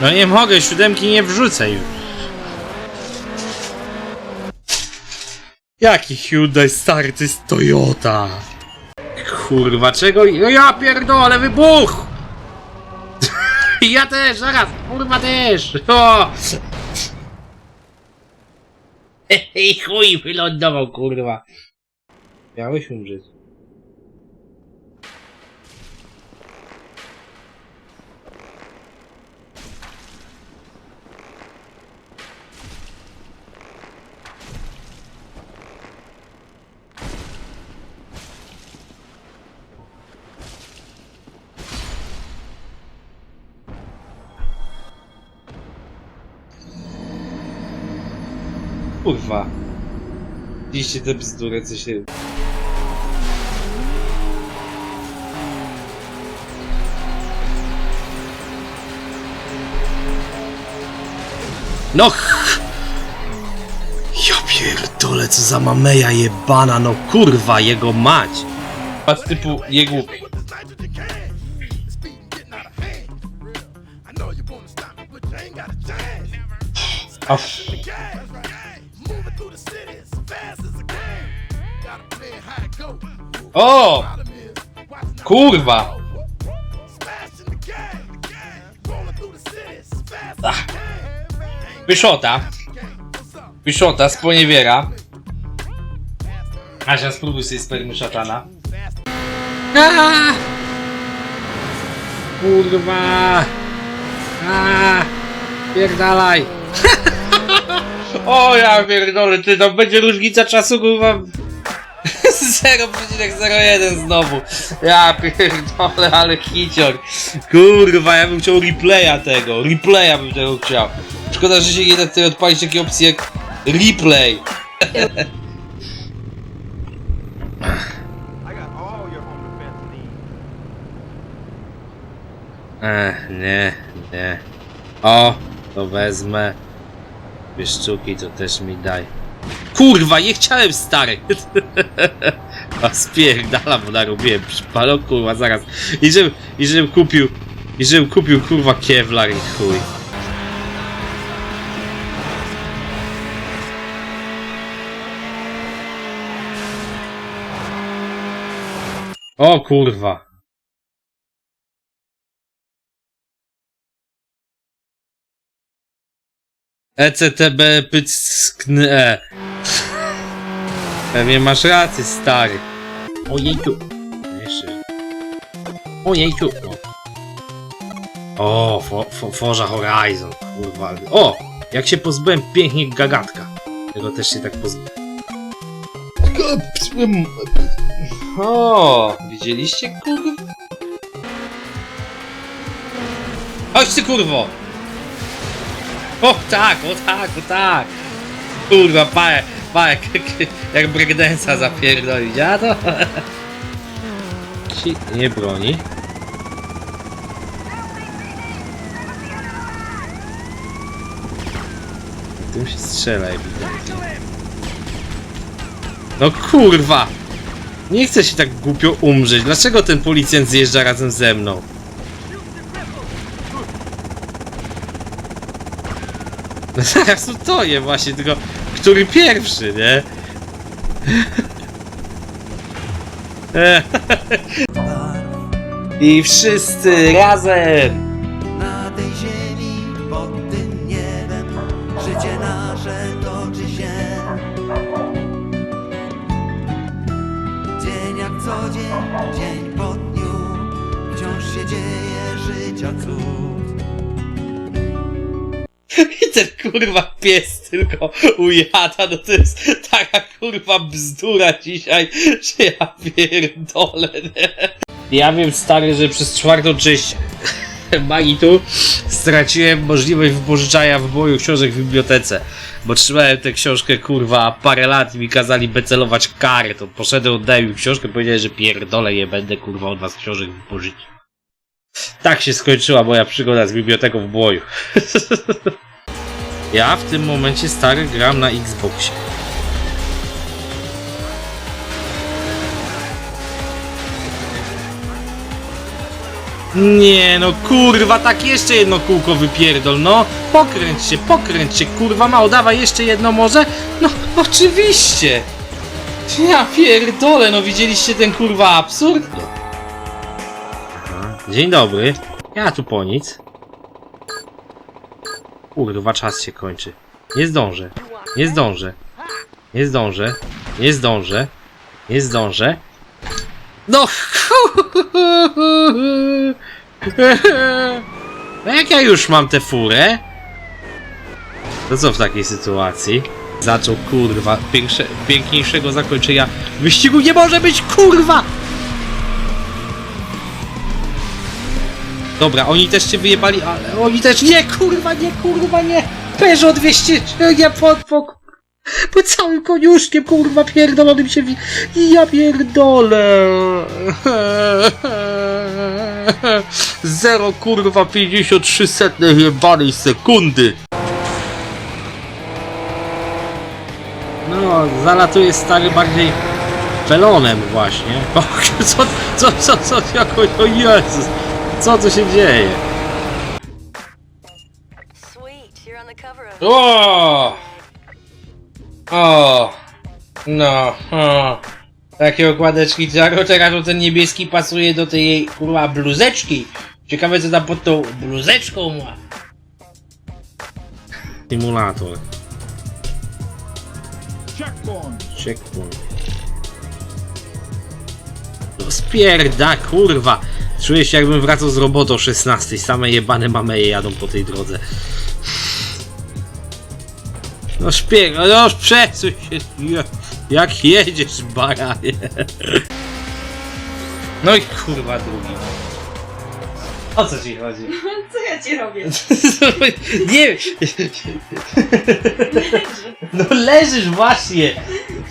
No nie mogę, siódemki nie wrzucę już. Jaki Hyundai stary, Toyota. Kurwa, czego? No ja pierdolę, wybuch! ja też, zaraz, kurwa też! O! I chuj, wylądował, kurwa. Miałeś umrzeć. Kurwa. Widzicie te bzdury, co się... No. Ja pierdolę, co za mameja jebana, no kurwa, jego mać. Patrz typu, jego... A O! Kurwa! Pyszota. Pyszota, sponiewiera. Asia, spróbuj sobie spermy szatana. Kurwa! Aaa! Pierdalaj! o ja pierdolę, ty to będzie różnica czasu, kurwa. 0,01 znowu. Ja pierdolę, ale hicior. Kurwa, ja bym chciał replaya tego. Replaya bym tego chciał. Szkoda, że się nie da tutaj odpalić takiej opcji jak replay. Ech, nie, nie. O, to wezmę. Dwie sztuki to też mi daj. Kurwa, nie chciałem stary. A spierdala, bo narobiłem przypalo, kurwa, zaraz. I żebym, i żebym kupił, i żebym kupił, kurwa, kevlar i chuj. O kurwa. ECTB pyckny E. Pewnie masz rację, stary. Ojejku. Jeszcze. Ojejku. O, o fo, fo, Forza Horizon, kurwa. O! Jak się pozbyłem pięknie gagatka. Tego też się tak pozbyłem. O, widzieliście, kurwa? Chodź ty, kurwo! O tak, o tak, o tak! Kurwa, pałek, pałek, jak breakdance'a zapierdolić, a to... Ci nie broni. Tym się strzela ewidentnie. No kurwa! Nie chcę się tak głupio umrzeć. Dlaczego ten policjant zjeżdża razem ze mną? No zaraz to je właśnie, tylko który pierwszy, nie? I wszyscy razem! I ten kurwa pies tylko ujada, no to jest taka kurwa bzdura dzisiaj, że ja pierdolę, nie? Ja wiem stary, że przez czwartą część Magitu straciłem możliwość wypożyczania w boju książek w bibliotece, bo trzymałem tę książkę kurwa parę lat i mi kazali becelować kary, to poszedłem, oddałem im książkę, powiedziałem, że pierdolę nie będę kurwa od was książek wypożyczyć. Tak się skończyła moja przygoda z biblioteką w boju. Ja w tym momencie stary gram na Xboxie. Nie no kurwa, tak jeszcze jedno kółko wypierdol, no. Pokręć się, pokręć się, kurwa mało, dawaj jeszcze jedno może? No, oczywiście. Ja pierdolę, no widzieliście ten kurwa absurd? Dzień dobry, ja tu po nic. Kurwa, czas się kończy. Nie zdążę, nie zdążę, nie zdążę, nie zdążę, nie zdążę. No No jak ja już mam tę furę, to co w takiej sytuacji? Zaczął kurwa, piękniejszego zakończenia wyścigu nie może być kurwa! Dobra, oni też cię wyjebali, ale oni też nie kurwa, nie kurwa, nie! Peugeot 200, nie pod, po, całym koniuszkiem kurwa pierdolonym się wi... Ja pierdolę! Zero kurwa 53 setnych jebanej sekundy! No, zalatuje stary bardziej pelonem właśnie. O, co, co, co, co, jakoś, o Jezus! Co tu się dzieje? O! O! No, o. Takie okładeczki Jaro, teraz ten niebieski pasuje do tej jej kurwa bluzeczki. Ciekawe co tam pod tą bluzeczką ma. Simulator. Checkpoint. No spierda, kurwa. Czuję się jakbym wracał z roboty o 16. Same jebane mameje jadą po tej drodze. No szpieg, no przesuń się. Jak, jedziesz, baranie. No i kurwa drugi. O co ci chodzi? Co ja ci robię? Nie No leżysz właśnie!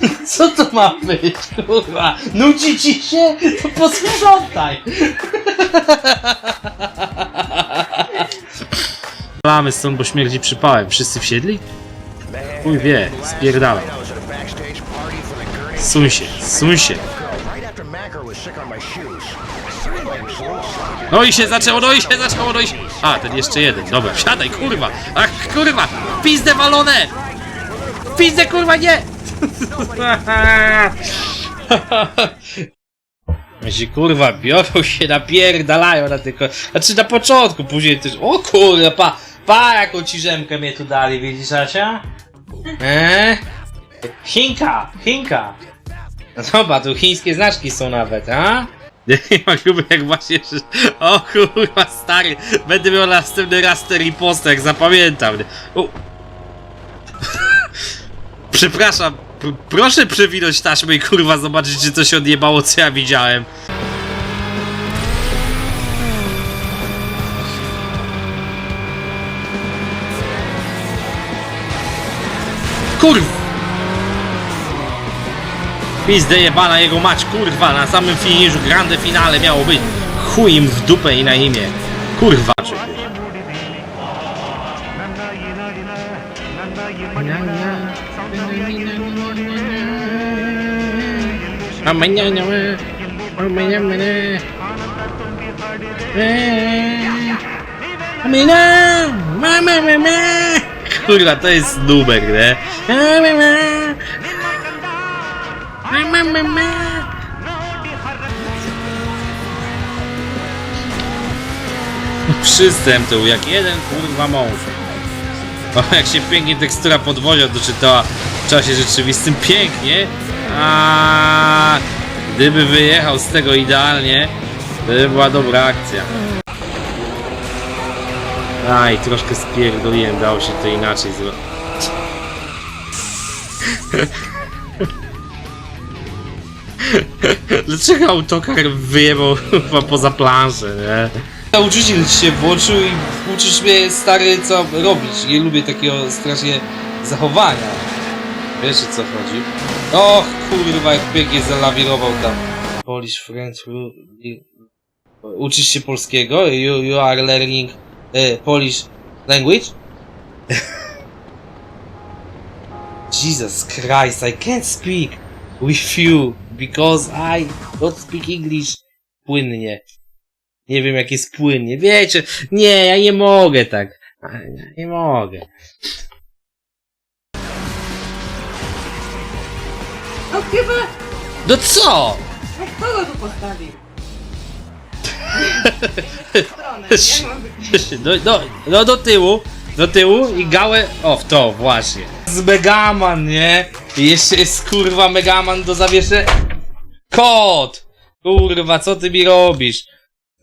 Co to ma być, kurwa? Nudzi ci się? To posprzątaj! Lamy stąd, bo śmierdzi przypałem. Wszyscy wsiedli? Chuj wie, spierdalaj. Suń się, suń się. No i się zaczęło, no i się zaczęło, no i się... A, ten jeszcze jeden, dobra, wsiadaj, kurwa! Ach, kurwa! Pizdę walone! Pizdę, kurwa, nie! Jeśli kurwa biorą się, napierdalają na tylko. Znaczy na początku, później też. O kurwa, pa, pa jaką ci rzemkę mnie tu dali, widzisz Asia? Eee? Chinka, Chinka. No Zobacz, tu chińskie znaczki są nawet, a? Ma chyba jak właśnie, że... O kurwa stary, będę miał następny raz te riposty, jak zapamiętam. O. Przepraszam, pr- proszę przewinąć taśmę i kurwa zobaczyć, czy się odjebało, co ja widziałem. Kurwa! Pizdę jebana jego mać, kurwa, na samym finiszu grande finale miało być. Chuj im w dupę i na imię. Kurwa, czy... Kurwa, to jest numer, nie? Przystęp to jak jeden kurwa mąż. O, jak się pięknie tekstura podwozia doczytała w czasie rzeczywistym, pięknie. A gdyby wyjechał z tego idealnie, to by była dobra akcja. Aj, troszkę spierdoliłem, dało się to inaczej zrobić. Dlaczego autokar wyjebał chyba poza planszę, nie? Nauczyciel się włączył i uczysz mnie stary co robić. Nie lubię takiego strasznie zachowania. Wiesz o co chodzi? Och kurwa jak pięknie zalawirował tam. Polish French Uczysz się polskiego? You, you are learning eh, Polish language? Jesus Christ, I can't speak with you because I don't speak English płynnie. Nie wiem, jak jest płynnie. Wiecie, nie, ja nie mogę tak. Nie, nie mogę. No chyba... No co? Kogo tu postawił? Stronę, jak mam wy- Do, do, no do tyłu, do tyłu i gałę, o w to właśnie. Z Megaman, nie? I jeszcze jest kurwa Megaman do zawiesze... Kot! Kurwa, co ty mi robisz?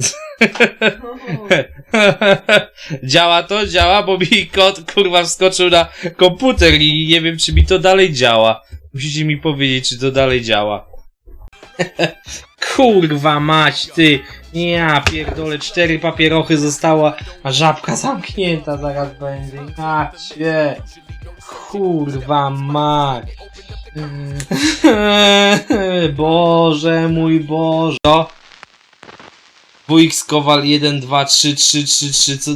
działa to? Działa, bo mi kot kurwa wskoczył na komputer i nie wiem czy mi to dalej działa. Musicie mi powiedzieć czy to dalej działa. Kurwa mać, ty! Ja pierdolę, cztery papierochy została, a żabka zamknięta zaraz będzie. Ja cię! Kurwa mać! Boże mój Boże! To? WX Kowal 1, 2, 3, 3, 3, 3, co,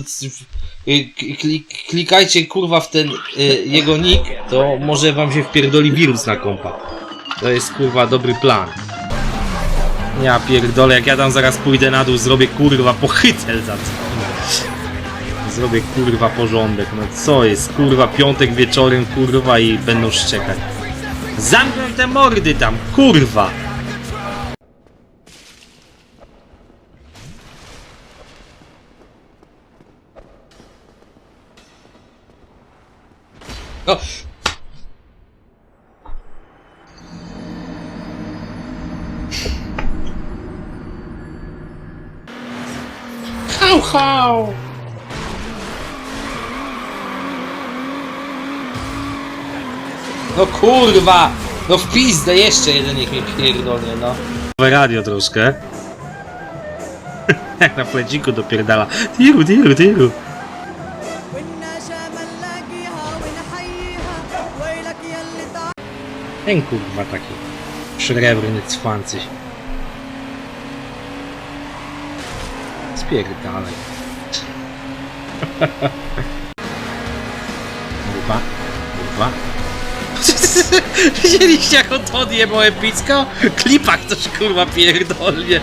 y, klik, klikajcie kurwa w ten y, jego nick, to może wam się wpierdoli wirus na kompa. To jest kurwa dobry plan. Ja pierdolę, jak ja tam zaraz pójdę na dół, zrobię kurwa pochytel za co. Zrobię kurwa porządek, no co jest, kurwa piątek wieczorem, kurwa i będą szczekać. Zamknę te mordy tam, kurwa! No. Hał, hał! No kurwa! No w pizdę, jeszcze jeden niech mnie pierdolnie, no. Nowe radio troszkę. Jak na pleciku dopierdala. Tiru, tiru, tiru. Ten kurwa taki srebrny cwancyś. Spierdalaj. Kurwa, kurwa. Widzieliście jak on odjebał epicko? Klipak coś kurwa pierdolnie.